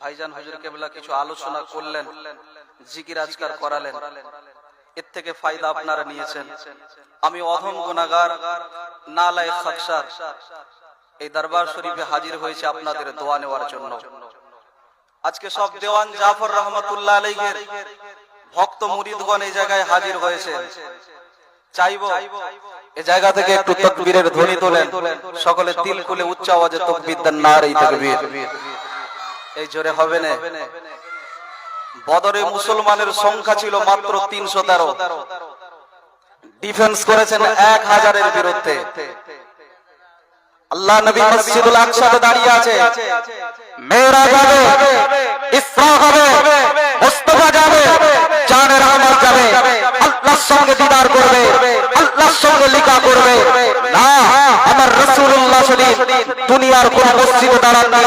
ভাইজান হুজুর কেবলা কিছু আলোচনা করলেন, জিকির আজকার করালেন। এর থেকে ফায়দা আপনারা নিয়েছেন। আমি অধম গুনাহগার নালায় এই দরবার শরীফে হাজির হয়েছে আপনাদের দোয়া নেওয়ার জন্য। আজকে সব দেওয়ান জাফর রহমতুল্লাহ আলাইহির ভক্ত মুরিদগণ এই জায়গায় হাজির হয়েছে। চাইব এই জায়গা থেকে একটু তকবীরের ধ্বনি তোলেন। সকলে তিল খুলে উচ্চ আওয়াজে তকবীর দেন, নারী তাকবীর। এই জোরে হবে না। বদরে মুসলমানের সংখ্যা ছিল মাত্র তিনশো তেরো। ডিফেন্স করেছেন এক হাজারের বিরুদ্ধে। আল্লাহ নবী মসজিদুল আকসাতে দাঁড়িয়ে আছে। মেয়েরা যাবে ইসরা হবে মুস্তাফা যাবে জানের আহমদ যাবে আল্লাহর সঙ্গে দিদার করবে আল্লাহর সঙ্গে লিকা করবে। না আমার রাসূলুল্লাহ শরীফ দুনিয়ার কোন মসজিদে দাঁড়ান নাই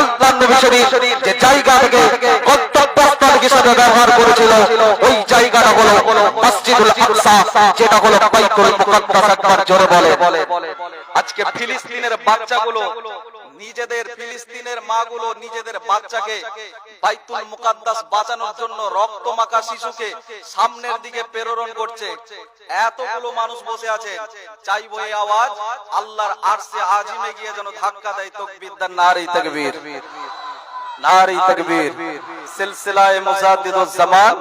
আল্লাহর নবী শরীফ যে জায়গা থেকে গন্তব্যস্থল হিসেবে ব্যবহার করেছিল মসজিদুল আকসা যেটা হলো বাইতুল মুকাদ্দাস একবার জোরে বলে। আজকে ফিলিস্তিনের বাচ্চাগুলো নিজেদের ফিলিস্তিনের মাগুলো নিজেদের বাচ্চাকে বাইতুল মুকাদ্দাস বাঁচানোর জন্য রক্ত মাখা শিশুকে সামনের দিকে প্রেরণ করছে। এতগুলো মানুষ বসে আছে। চাইব এই আওয়াজ। আল্লাহর আরশে আজিমে গিয়ে যেন ধাক্কা দেয় তকবীর নারী তাকবীর। নারী তকবীর। সিলসিলায় মুজাদ্দিদ জামান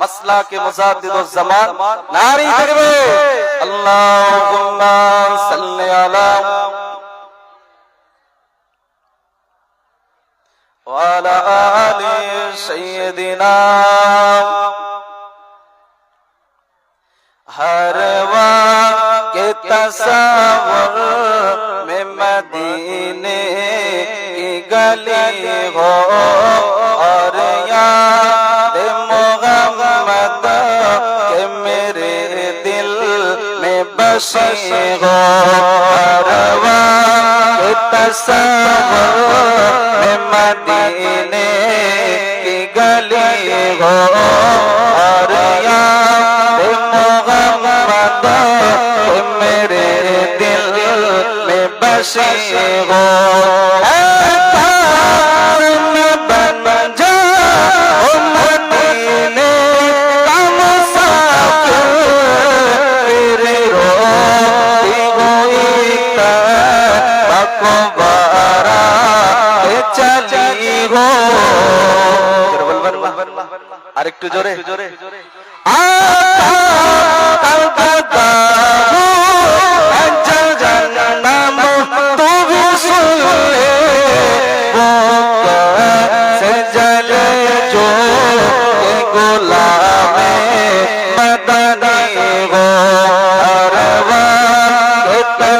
মাসলা কে মুজাদ্দিদ জামান নারী তকবীর। আল্লাহুম্মা সাল্লি আলা وعلى آل سيدنا ہر وقت تصور से हो हवा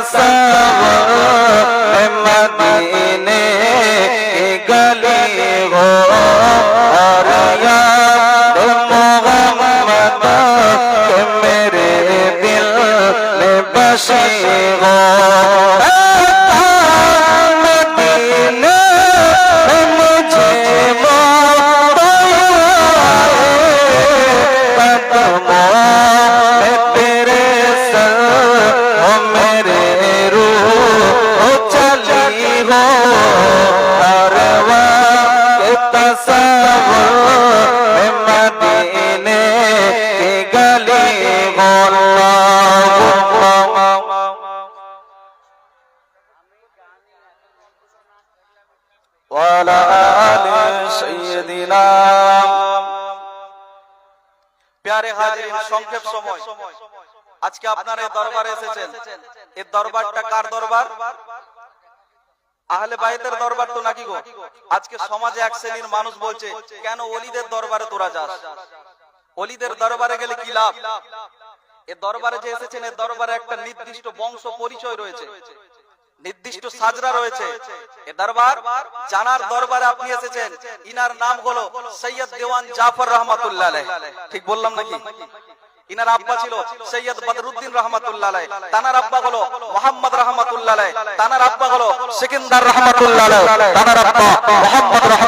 さい প্যারে হাজির সংক্ষেপ সময়। আজকে আপনারা এই দরবারে এসেছেন। এই দরবারটা কার দরবার? আহলে বাইতের দরবার তো নাকি গো? আজকে সমাজে এক শ্রেণির মানুষ বলছে, কেন অলিদের দরবারে তোরা যাস? অলিদের দরবারে গেলে কি লাভ? এ দরবারে যে এসেছেন, এ দরবারে একটা নির্দিষ্ট বংশ পরিচয় রয়েছে। নির্দিষ্ট সাজরা রয়েছে এ দরবার জানার দরবারে আপনি এসেছেন ইনার নাম হলো সৈয়দ দেওয়ান জাফর রহমাতুল্লাহ। ঠিক বললাম নাকি ইনার আব্বা ছিল সৈয়দ বদরুদ্দিন রহমাতুল্লাহ। তানার আব্বা হলো মোহাম্মদ রহমাতুল্লাহ। তানার আব্বা হলো সিকিন্দার রহমাতুল্লাহ তানার আব্বা মোহাম্মদ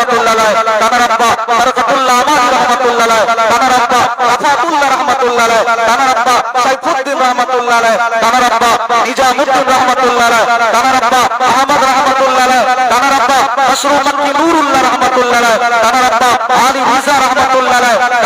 রহমাতুল্লাহ তানার আব্বা বরকতুল্লাহ আমানি রহমাতুল্লাহ তানার আব্বা আফাতুল্লাহ রহমাতুল্লাহ তানার আব্বা সাইফুদ্দিন রহমাতুল্লাহ তানার আব্বা নিজামুদ্দিন রহমাতুল্লাহ তানার আব্বা আহমদ রহমাতুল্লাহ তানার আব্বা মশরুমুদ্দিন নুরুল্লাহ রহমাতুল্লাহ তানার আব্বা আলী রিজা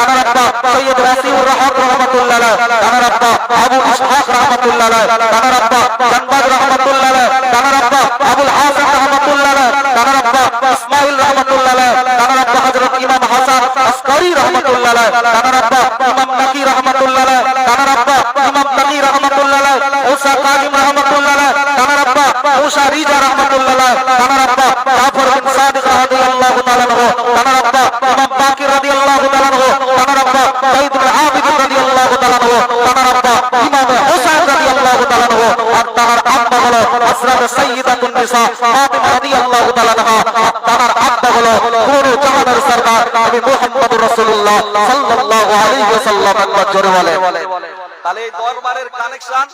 তানার আব্বা সৈয়দ রাসিউর রহমান রহমাতুল্লাহ তানার আব্বা আবু ইসহাক রহমাতুল্লাহ তানার আব্বা জানবাদ রহমাতুল্লাহ তানার আব্বা আবুল হাসান রহমাতুল্লাহ তানার আব্বা ইসমাইল রহমাতুল্লাহ তানার আব্বা হযরত ইমাম হাসান আসকারি রহমাতুল্লাহ তানার আব্বা ইমাম নাকি রহমাতুল্লাহ তানার আব্বা ইমাম নাকি রহমাতুল্লাহ মুসা কাজিম রহমাতুল্লাহ তানার আব্বা মুসা রিজা রহমাতুল্লাহ তানার আব্বা জাফর বিন সাদিক রাদিয়াল্লাহু তাআলা তানার আব্বা ইমাম বাকির রাদিয়াল্লাহু তাআলা আনহু তানার তানার আব্বা ইমাম রাদিয়াল্লাহু তাআলা আর তানার আব্বা হলো হযরত সাইয়্যিদাতুন নিসা ফাতিমা রাদিয়াল্লাহু তাআলা আর তানার আব্বা হলো পুরো জাহানের সরদার নবী মুহাম্মদুর রাসূলুল্লাহ সাল্লাল্লাহু আলাইহি ওয়াসাল্লাম একবার জোরে বলে। তাহলে এই দরবারের কানেকশন।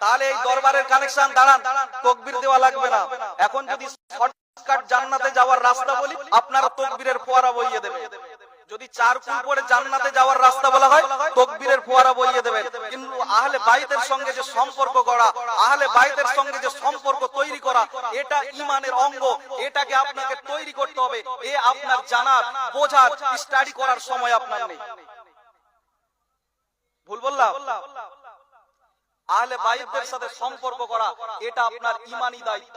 তাহলে এই দরবারের কানেকশন, দাঁড়ান, তকবির দেওয়া লাগবে না। এখন যদি শর্টকাট জান্নাতে যাওয়ার রাস্তা বলি, আপনারা তকবীরের ফোয়ারা বইয়ে দেবেন। যদি চার কুল পরে জান্নাতে যাওয়ার রাস্তা বলা হয়, তকবীরের ফোয়ারা বইয়ে দেবেন। কিন্তু আহলে বাইতের সঙ্গে যে সম্পর্ক করা আহলে বাইতের সঙ্গে যে সম্পর্ক তৈরি করা, এটা ইমানের অঙ্গ, এটাকে আপনাকে তৈরি করতে হবে। এ আপনার জানার, বোঝার স্টাডি করার সময় আপনার নেই। ভুল বললাম? আহলে বাইতের সাথে সম্পর্ক করা এটা আপনার ইমানি দায়িত্ব।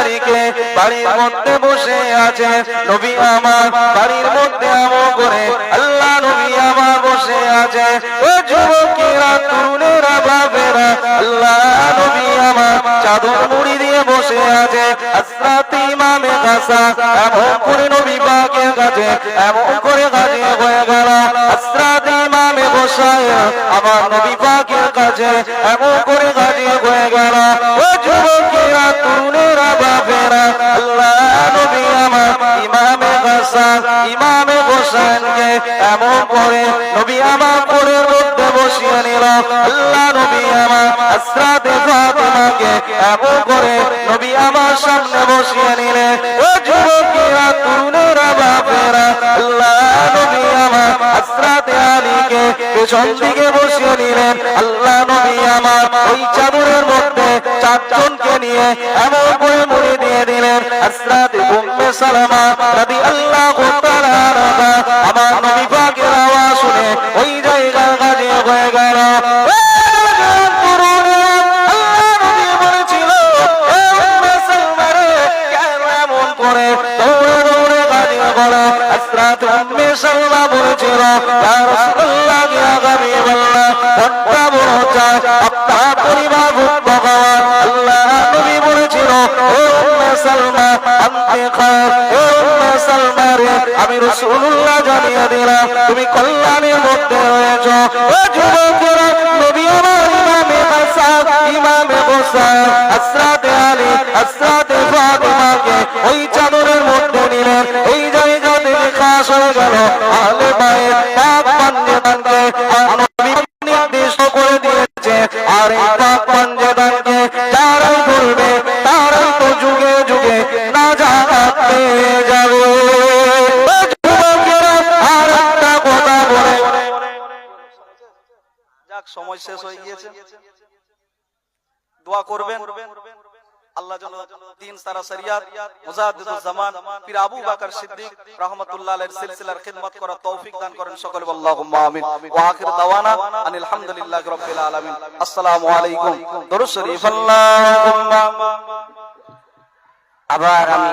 তারিখে বাড়ির মধ্যে বসে আছে নবী আমার বাড়ির মধ্যে আমল করে। আল্লাহ নবী আমার বসে আছে। ও যুবকেরা, তরুণেরা, বাপেরা, আল্লাহ নবী আমার চাদর মুড়ি দিয়ে বসে আছে। আসরাত ইমামে কাসা এমন করে নবী পাকের কাছে, এমন করে আসরাত আমার নবী পাকের কাছে এমন করে গাজে হয়ে গেল, ও যুবকেরা, তরুণেরা, বাপেরা, আল্লাহ নবী আমার ইমামে ইমামে এমন করে নবী আমার কোলের মধ্যে বসিয়ে নিল, আল্লাহ নবী আমার এমন করে নবী আমার সামনে বসিয়ে নিলে, ও যুবকেরা আসরাতে আলীকে পেছন দিকে বসিয়ে নিলেন আল্লাহ নবী আমার ওই চাদরের মধ্যে চারজনকে নিয়ে এমন করে মুড়ি দিয়ে দিলেন। আসরাতে উম্মে সালামা রাদিয়াল্লাহু তাআলা আমার নবী পাকের আওয়াজ শুনে ওই জায়গা গাজে হয়ে গেল। করে? সালমা বলেছিল ইয়া তুমি কল্যাণের মধ্যে ওই চাদরের গেল আলে মায়ের পাক নবী নির্দেশ করে দিয়েছে। আর এই পাক পাঞ্জেদানকে যারাই ধরবে তারাই তো যুগে যুগে না জানাতে যাবে। সময় শেষ হয়ে গিয়েছে। দোয়া করবেন। আল্লাহ যেন দিন সারা শরিয়াত মুজাহিদুল জামান, পীর আবু বকর সিদ্দিক রাহমাতুল্লাহ আলাইহির সিলসিলার খিদমত করার তৌফিক দান করেন সকলে। আল্লাহুম্মা আমিন। ওয়া আখির দাওয়ানা আনিল হামদুলিল্লাহি রাব্বিল আলামিন। আসসালামু আলাইকুম। দরুদ শরীফ। আল্লাহুম্মা। আবার আমি